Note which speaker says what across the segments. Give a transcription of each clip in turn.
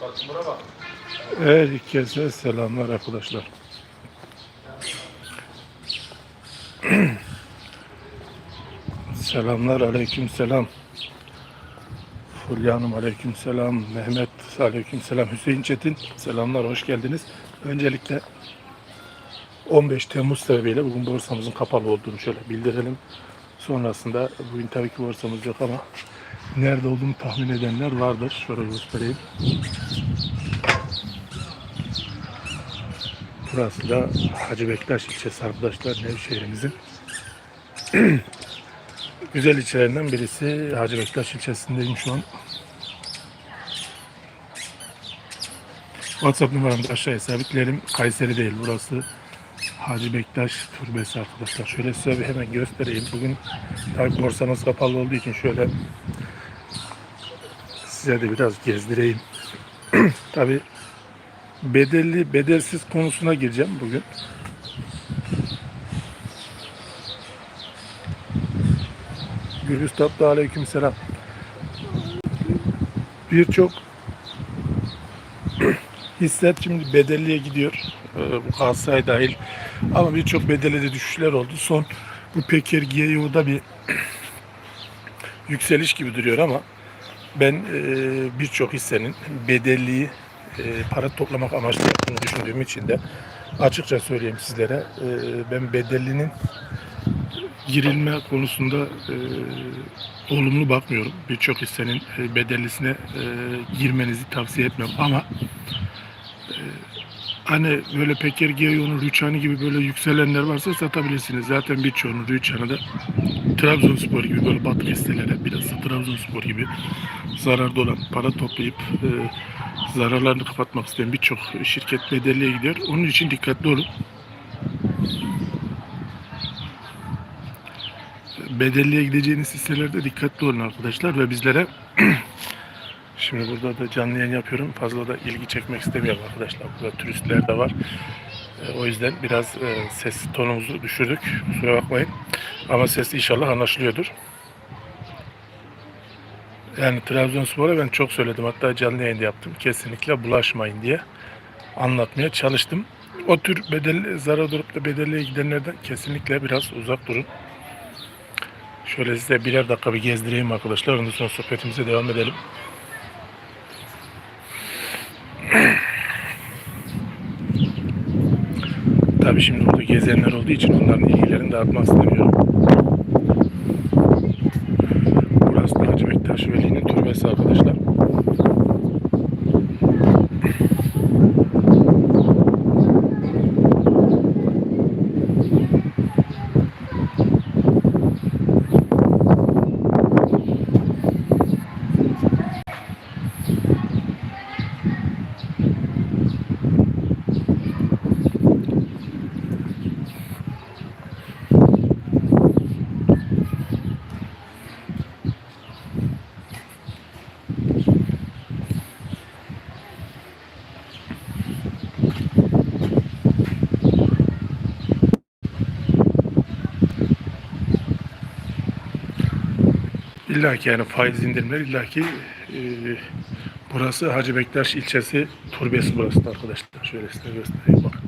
Speaker 1: Bak.
Speaker 2: Herkese selamlar arkadaşlar. selamlar aleyküm selam. Fulya aleyküm selam. Mehmet aleyküm selam. Hüseyin Çetin selamlar hoş geldiniz. Öncelikle 15 Temmuz sebebiyle bugün borsamızın kapalı olduğunu şöyle bildirelim. Sonrasında bugün tabii ki borsamız yok ama nerede olduğumu tahmin edenler vardır. Şöyle göstereyim. Burası da Hacı Bektaş ilçesi arkadaşlar Nevşehir'imizin güzel ilçelerinden birisi. Hacı Bektaş ilçesindeyim şu an. WhatsApp numaramı da aşağıya sabitlerim. Kayseri değil burası. Hacı Bektaş Türbesi arkadaşlar. Şöyle size bir hemen göstereyim. Bugün tabi borsamız kapalı olduğu için şöyle size de biraz gezdireyim. tabi bedelli bedelsiz konusuna gireceğim bugün. Gürbüz Tatlı aleyküm selam. Birçok hisset şimdi bedelliye gidiyor. Bu Galatasaray dahil. Ama birçok bedeli de düşüşler oldu. Son bu Peker GEO'da bir yükseliş gibi duruyor ama ben e, birçok hissenin bedelliği e, para toplamak amaçlı yaptığını düşündüğüm için de açıkça söyleyeyim sizlere e, ben bedellinin girilme konusunda olumlu bakmıyorum. Birçok hissenin bedellisine girmenizi tavsiye etmem ama hani böyle Peker Geyo'nun Rüçhanı gibi böyle yükselenler varsa satabilirsiniz. Zaten birçoğunun Rüçhanı da Trabzonspor gibi böyle batık hisselere biraz da Trabzonspor gibi zararda olan para toplayıp e, zararlarını kapatmak isteyen birçok şirket bedelliye gidiyor. Onun için dikkatli olun. Bedelliye gideceğiniz hisselerde dikkatli olun arkadaşlar ve bizlere şimdi burada da canlı yayın yapıyorum. Fazla da ilgi çekmek istemiyorum arkadaşlar. Burada turistler de var. E, O yüzden biraz e, ses tonumuzu düşürdük. Kusura bakmayın. Ama ses inşallah anlaşılıyordur. Yani Trabzonspor'a ben çok söyledim. Hatta canlı yayında yaptım. Kesinlikle bulaşmayın diye anlatmaya çalıştım. O tür bedel, zarar durup da bedelliye gidenlerden kesinlikle biraz uzak durun. Şöyle size birer dakika bir gezdireyim arkadaşlar. Ondan sonra sohbetimize devam edelim. Tabii şimdi burada gezenler olduğu için onların ilgilerini dağıtmak istemiyorum. Burası da Hacı Bektaş Veli'nin türbesi arkadaşlar. İlla ki yani faiz indirimler illa ki e, burası Hacı Bektaş ilçesi turbesi burası da arkadaşlar. Şöyle size göstereyim bakın.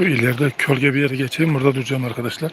Speaker 2: Şu ileride kölge bir yere geçeyim. Burada duracağım arkadaşlar.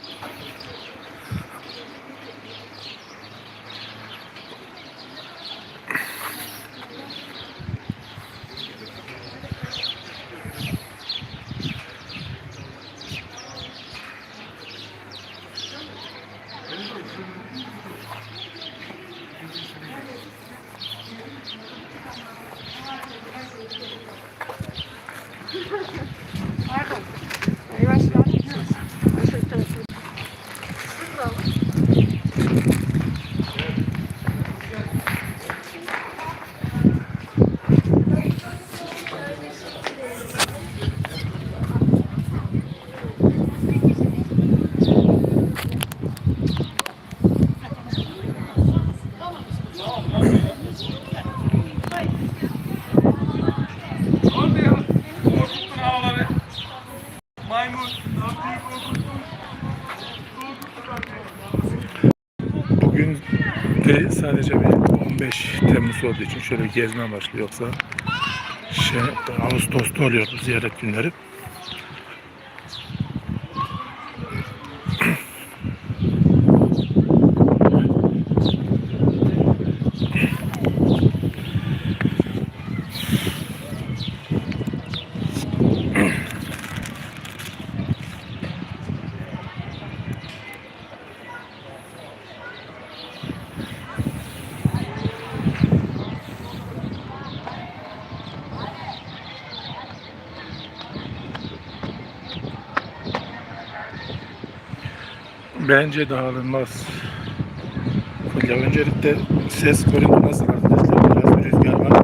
Speaker 2: Sadece bir 15 Temmuz olduğu için şöyle gezme başlıyor. Yoksa şey, Ağustos'ta oluyor ziyaret günleri. Bence dağılmaz. Ya öncelikle ses görüntü nasıl arkadaşlar? Biraz bir rüzgar var.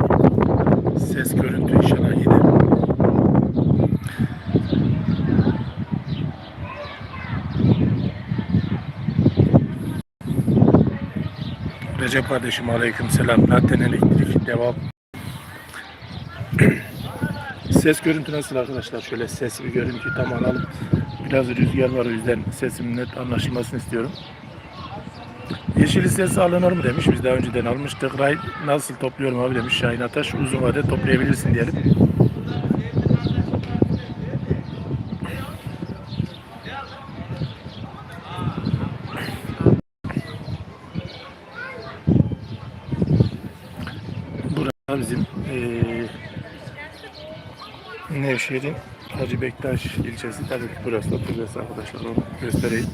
Speaker 2: Ses görüntü inşallah yine. Recep kardeşim aleyküm selam. Zaten elektrik devam. Ses görüntü nasıl arkadaşlar? Şöyle ses bir görüntü tam alalım. Biraz rüzgar var o yüzden sesim net anlaşılmasını istiyorum. Yeşil ses alınır mı demiş. Biz daha önceden almıştık. Ray nasıl topluyorum abi demiş Şahin Ataş. Uzun vade toplayabilirsin diyelim. Burası bizim Nevşehir'in Hacı Bektaş ilçesi. Tabii ki burası da burası arkadaşlar. Onu göstereyim.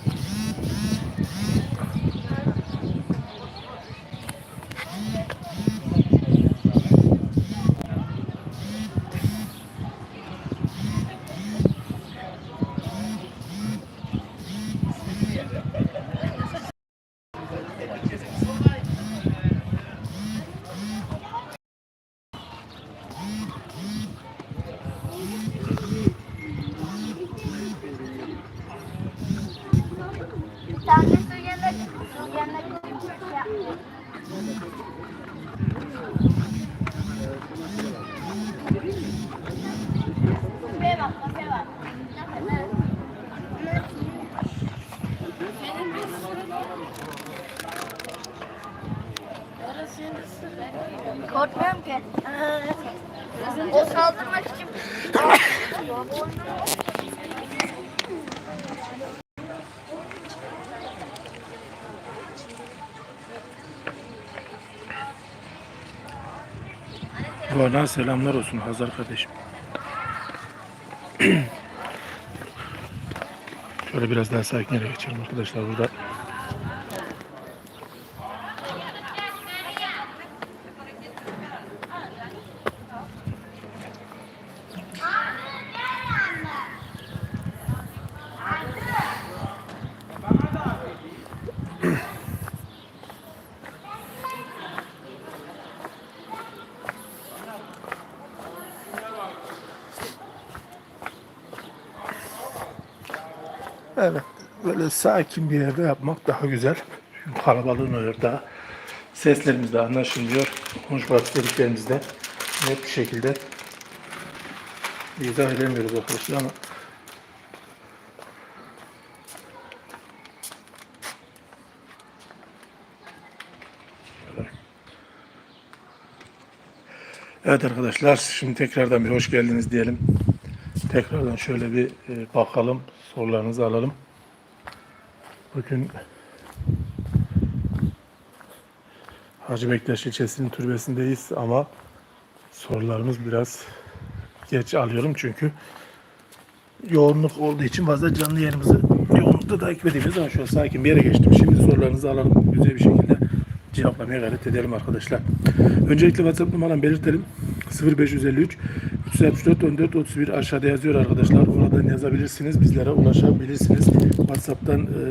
Speaker 3: Korkmuyorum ki. O saldırmak için.
Speaker 2: Bu arada selamlar olsun Hazar kardeşim. Şöyle biraz daha sakin yere geçelim arkadaşlar burada. Evet. Böyle sakin bir yerde yapmak daha güzel. Çünkü kalabalığın orada seslerimiz de anlaşılıyor. Konuşmak istediklerimiz de net bir şekilde izah edemiyoruz arkadaşlar ama Evet arkadaşlar şimdi tekrardan bir hoş geldiniz diyelim. Tekrardan şöyle bir e, bakalım, sorularınızı alalım. Bugün Hacı Bektaş ilçesinin türbesindeyiz ama sorularımız biraz geç alıyorum çünkü yoğunluk olduğu için fazla canlı yayınımızı yoğunlukta takip edemiyoruz ama şöyle sakin bir yere geçtim. Şimdi sorularınızı alalım güzel bir şekilde cevaplamaya gayret edelim arkadaşlar. Öncelikle WhatsApp numaramı belirtelim. 0553 364 14 31 aşağıda yazıyor arkadaşlar. Oradan yazabilirsiniz. Bizlere ulaşabilirsiniz. WhatsApp'tan e,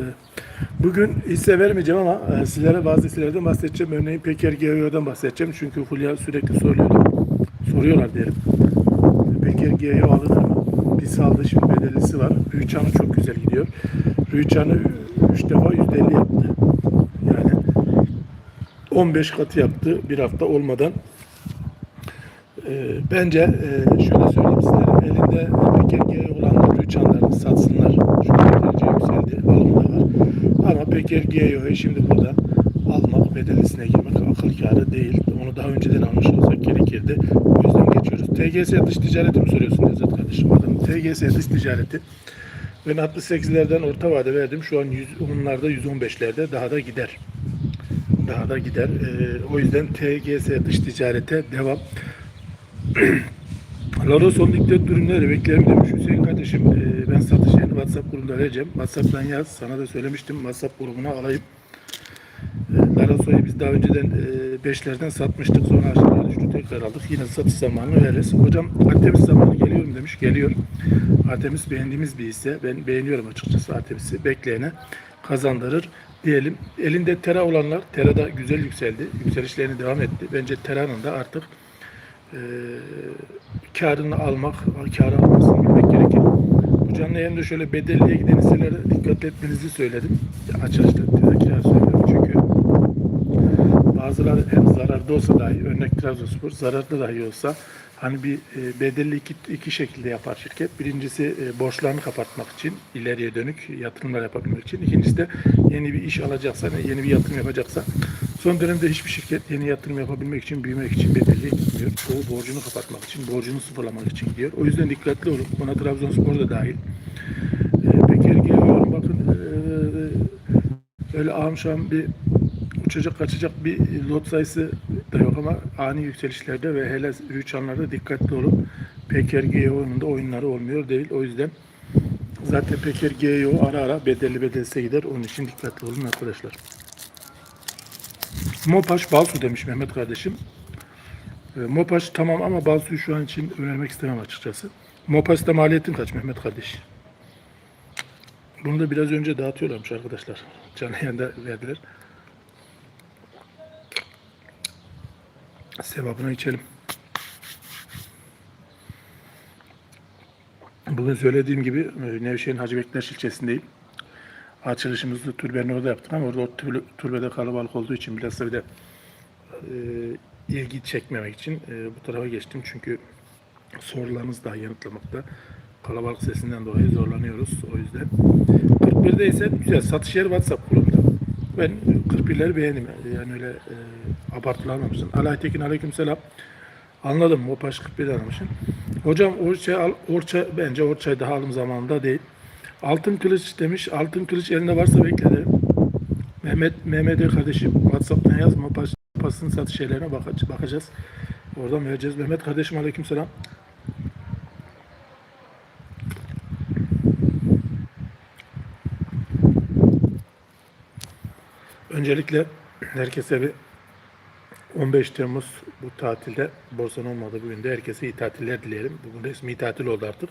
Speaker 2: bugün hisse vermeyeceğim ama e, sizlere bazı hisselerden bahsedeceğim. Örneğin Peker GEO'dan bahsedeceğim. Çünkü Fulya sürekli soruyorlar. Soruyorlar diyelim. Peker GEO alınır mı? Bir aldı şimdi bedellisi var. Rüçhan'ı çok güzel gidiyor. Rüçhan'ı 3 defa %50 yaptı. Yani 15 katı yaptı bir hafta olmadan. Ee, bence e, şöyle söyleyeyim sizlere. Elinde PKG olanlar rüçhanlarını satsınlar. Çünkü derece yükseldi. Alımı da var. Ama PKG'yi şimdi buradan almak, bedelisine girmek akıl kârı değil. Onu daha önceden almış olsak gerekirdi. O yüzden geçiyoruz. TGS dış ticareti mi soruyorsun Nevzat kardeşim? Adam TGS dış ticareti. Ben 68'lerden orta vade verdim. Şu an 100, onlarda 115'lerde daha da gider daha da gider. Ee, o yüzden TGS dış ticarete devam. Laro son diktat ürünleri beklerim demiş Hüseyin kardeşim. Ee, ben satış yerini WhatsApp grubunda vereceğim. WhatsApp'tan yaz. Sana da söylemiştim. WhatsApp grubuna alayım. Ee, Laros'u biz daha önceden e, 5'lerden satmıştık. Sonra aşağıya düştü. Tekrar aldık. Yine satış zamanı veririz. Hocam Artemis zamanı geliyor mu demiş. Geliyor. Artemis beğendiğimiz bir hisse. Ben beğeniyorum açıkçası Artemis'i. Bekleyene kazandırır diyelim. Elinde Tera olanlar, Tera da güzel yükseldi. Yükselişlerini devam etti. Bence Tera'nın da artık e, karını almak, karı almasını bilmek gerekir. Bu canlı yayında şöyle bedelliye giden hisselere dikkat etmenizi söyledim. Açılışta tekrar söylüyorum çünkü bazıları hem zararda olsa dahi, örnek Trabzonspor zararda dahi olsa hani bir e, bedelli iki, iki şekilde yapar şirket. Birincisi e, borçlarını kapatmak için, ileriye dönük yatırımlar yapabilmek için. İkincisi de yeni bir iş alacaksa, yeni bir yatırım yapacaksa. Son dönemde hiçbir şirket yeni yatırım yapabilmek için, büyümek için bedelliye gitmiyor. Çoğu borcunu kapatmak için, borcunu sıfırlamak için gidiyor. O yüzden dikkatli olun. Buna Trabzonspor da dahil. E, Peker geliyorum bakın e, öyle ağam bir uçacak kaçacak bir lot sayısı da yok ama ani yükselişlerde ve hele rüçhanlarda dikkatli olun. Peker GEO'nun da oyunları olmuyor değil. O yüzden zaten Peker GEO ara ara bedelli bedelse gider. Onun için dikkatli olun arkadaşlar. Mopaş Balsu demiş Mehmet kardeşim. E, Mopaş tamam ama Balsu'yu şu an için önermek istemem açıkçası. Mopaş'ta maliyetin kaç Mehmet kardeş? Bunu da biraz önce dağıtıyorlarmış arkadaşlar. Canlı yayında verdiler. Sevabına içelim. Bugün söylediğim gibi e, Nevşehir'in Hacı Bektaş ilçesindeyim. Açılışımızı türbenin orada yaptık ama orada o türbe- türbede kalabalık olduğu için biraz da bir de e, ilgi çekmemek için e, bu tarafa geçtim. Çünkü sorularınızı daha yanıtlamakta kalabalık sesinden dolayı zorlanıyoruz. O yüzden 41'de ise güzel satış yeri WhatsApp grubunda. Ben 41'leri beğendim. Yani öyle e, abartılı almamışsın. Ali Aytekin aleykümselam. Anladım. O paş 41'de almışsın. Hocam Orçay, al- Orçay bence Orçay daha alım zamanında değil. Altın kılıç demiş. Altın kılıç elinde varsa bekle derim. Mehmet Mehmet kardeşim WhatsApp'tan yaz. Mopaş pasın satış şeylerine baka- bakacağız. Oradan vereceğiz. Mehmet kardeşim aleykümselam. Öncelikle herkese bir 15 Temmuz bu tatilde borsanın olmadığı bugün de herkese iyi tatiller dileyelim. Bugün resmi tatil oldu artık.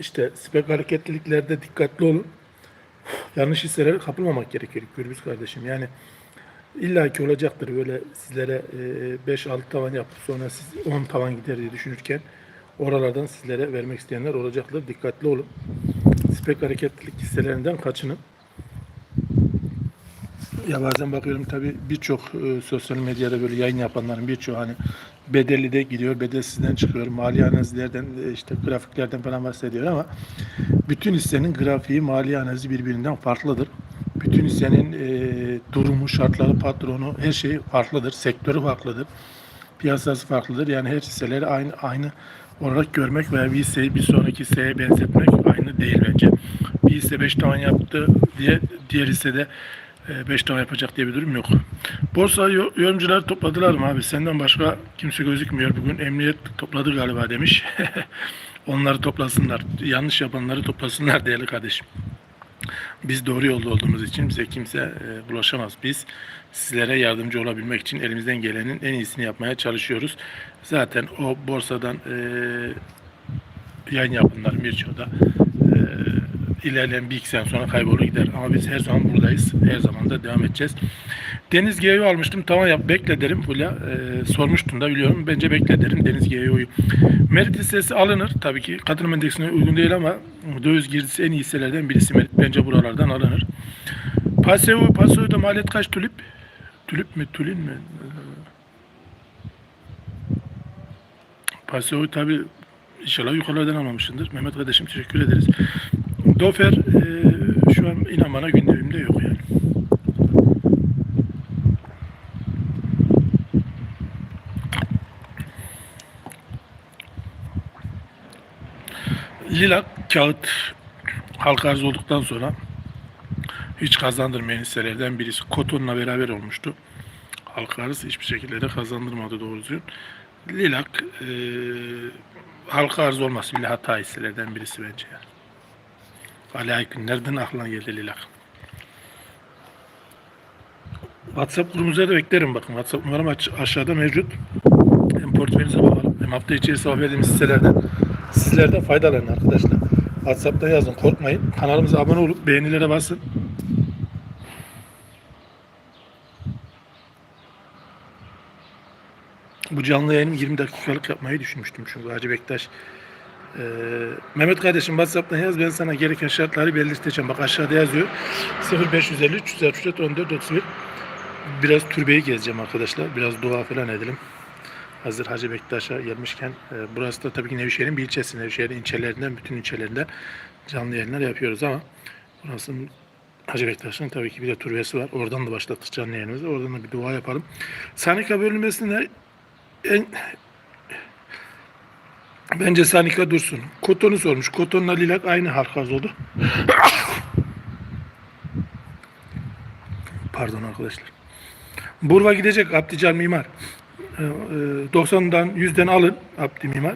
Speaker 2: İşte spek hareketliliklerde dikkatli olun. Yanlış hisselere kapılmamak gerekir Gürbüz kardeşim. Yani illaki olacaktır böyle sizlere 5-6 tavan yapıp sonra siz 10 tavan gider diye düşünürken oralardan sizlere vermek isteyenler olacaktır. Dikkatli olun. Spek hareketlilik hisselerinden kaçının. Ya bazen bakıyorum tabii birçok e, sosyal medyada böyle yayın yapanların birçoğu hani bedelli de gidiyor, bedelsizden çıkıyor, mali analizlerden, e, işte grafiklerden falan bahsediyor ama bütün hissenin grafiği, mali analizi birbirinden farklıdır. Bütün hissenin e, durumu, şartları, patronu, her şeyi farklıdır, sektörü farklıdır. piyasası farklıdır. Yani her hisseleri aynı aynı olarak görmek veya bir hisseyi bir sonraki hisseye benzetmek aynı değil bence. Bir hisse 5 tavan yaptı diye diğer hissede 5 tavan yapacak diye bir durum yok. Borsa yo- yorumcuları topladılar mı abi? Senden başka kimse gözükmüyor. Bugün emniyet topladı galiba demiş. Onları toplasınlar. Yanlış yapanları toplasınlar değerli kardeşim. Biz doğru yolda olduğumuz için bize kimse e, bulaşamaz. Biz sizlere yardımcı olabilmek için elimizden gelenin en iyisini yapmaya çalışıyoruz. Zaten o borsadan e, yayın yapanların birçoğu da e, ilerleyen bir iki sene sonra kaybolur gider. Ama biz her zaman buradayız. Her zaman da devam edeceğiz. Deniz GEO almıştım. Tamam yap bekle derim Fulya. E, sormuştun da biliyorum. Bence bekle derim Deniz GEO'yu. Merit listesi alınır. Tabii ki katılım endeksine uygun değil ama döviz girdisi en iyi hisselerden birisi Merit. Bence buralardan alınır. Paseo, Paseo'da maliyet kaç tulip? Tulip mi, tulin mi? Paseo tabii inşallah yukarılardan almamışsındır. Mehmet kardeşim teşekkür ederiz. Dofer e, şu an inan bana gündemimde yok yani. Lila kağıt halka arz olduktan sonra hiç kazandırmayan hisselerden birisi. Koton'la beraber olmuştu. Halka arz hiçbir şekilde de kazandırmadı doğru düzgün. Lilak e, halka arz olması bile hata hisselerden birisi bence. Yani. Ali Aykün nereden aklına geldi Lilak? WhatsApp grubumuza da beklerim bakın. WhatsApp numaram aşağıda mevcut. Hem portföyünüze bakalım. Hem hafta içi sohbet ettiğimiz hisselerden sizlerden faydalanın arkadaşlar. WhatsApp'ta yazın korkmayın. Kanalımıza abone olup beğenilere basın. Bu canlı yayını 20 dakikalık yapmayı düşünmüştüm çünkü Hacı Bektaş. Ee, Mehmet kardeşim WhatsApp'tan yaz ben sana gereken şartları belirteceğim. Bak aşağıda yazıyor. 0553 364 14 31 Biraz türbeyi gezeceğim arkadaşlar. Biraz dua falan edelim. Hazır Hacı Bektaş'a gelmişken e, burası da tabii ki Nevşehir'in bir ilçesi. Nevşehir'in ilçelerinden, bütün ilçelerinden canlı yayınlar yapıyoruz ama burası Hacı Bektaş'ın tabii ki bir de türbesi var. Oradan da başlattık canlı yayınımızı. Oradan da bir dua yapalım. Sanika bölünmesine en bence Sanika dursun. Koton'u sormuş. Koton'la Lilak aynı halka arz oldu. Pardon arkadaşlar. Burva gidecek Abdican Mimar. Ee, e, 90'dan 100'den alın Abdi Mimar.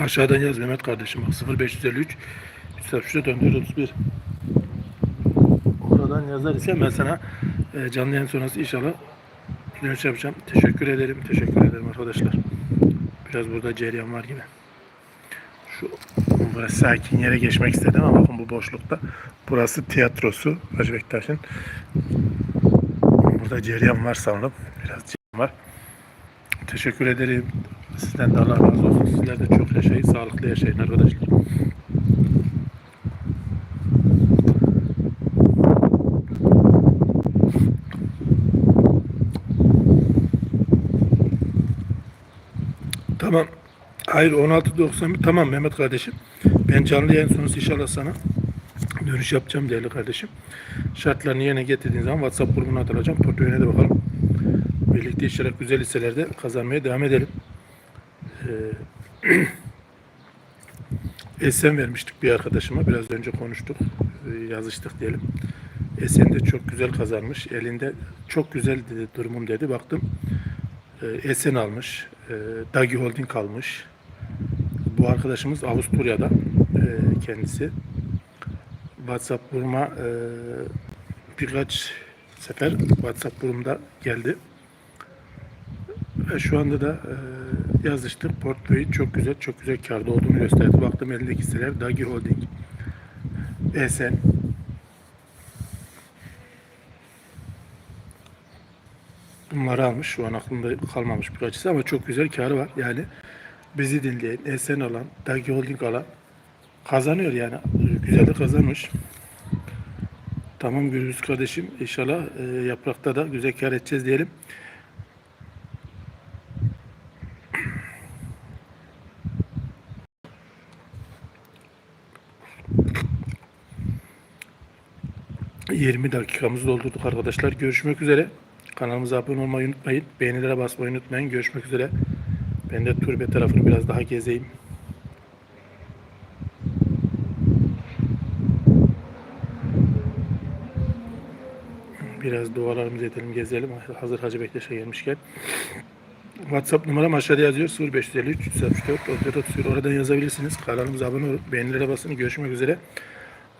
Speaker 2: Aşağıdan yaz Mehmet kardeşim bak 0553 363 3431 Oradan yazar ise ben sana e, canlı yayın sonrası inşallah dönüş yapacağım. Teşekkür ederim. Teşekkür ederim arkadaşlar. Biraz burada cereyan var gibi. Şu burası sakin yere geçmek istedim ama bakın bu boşlukta. Burası tiyatrosu Hacı Bektaş'ın. Burada cereyan var sanırım. Biraz cereyan var. Teşekkür ederim. Sizden de Allah razı olsun. Sizler de çok yaşayın, sağlıklı yaşayın arkadaşlar. Tamam. Hayır 16.91 tamam Mehmet kardeşim. Ben canlı yayın sonrası inşallah sana dönüş yapacağım değerli kardeşim. Şartlarını yerine getirdiğin zaman WhatsApp grubuna atılacağım. Portföyüne de bakalım. Birlikte inşallah güzel hisselerde kazanmaya devam edelim. Ee, Esen vermiştik bir arkadaşıma. Biraz önce konuştuk. Ee, yazıştık diyelim. Esen de çok güzel kazanmış. Elinde çok güzel dedi, durumum dedi. Baktım e, Esen almış. E, Dagi Holding almış. Bu arkadaşımız Avusturya'da e, kendisi. WhatsApp grubuma e, birkaç sefer WhatsApp grubumda geldi. Ve şu anda da e, yazıştık. Portföyü çok güzel, çok güzel karda olduğunu gösterdi. Baktım elindeki hisseler Dagi Holding, Esen, bunları almış. Şu an aklımda kalmamış birkaçısı ama çok güzel karı var. Yani bizi dinleyen, Esen alan, Dagi Holding alan kazanıyor yani. Güzel kazanmış. Tamam Gürüz kardeşim. İnşallah e, yaprakta da güzel kar edeceğiz diyelim. ...20 dakikamızı doldurduk arkadaşlar. Görüşmek üzere. Kanalımıza abone olmayı unutmayın. Beğenilere basmayı unutmayın. Görüşmek üzere. Ben de türbe tarafını biraz daha gezeyim. Biraz dualarımızı edelim, gezelim. Hazır Hacı Bektaş'a gelmişken. WhatsApp numaram aşağıda yazıyor. 0553 364 34 Oradan yazabilirsiniz. Kanalımıza abone olup beğenilere basın. Görüşmek üzere.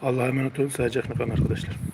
Speaker 2: Allah'a emanet olun. Kalın arkadaşlar.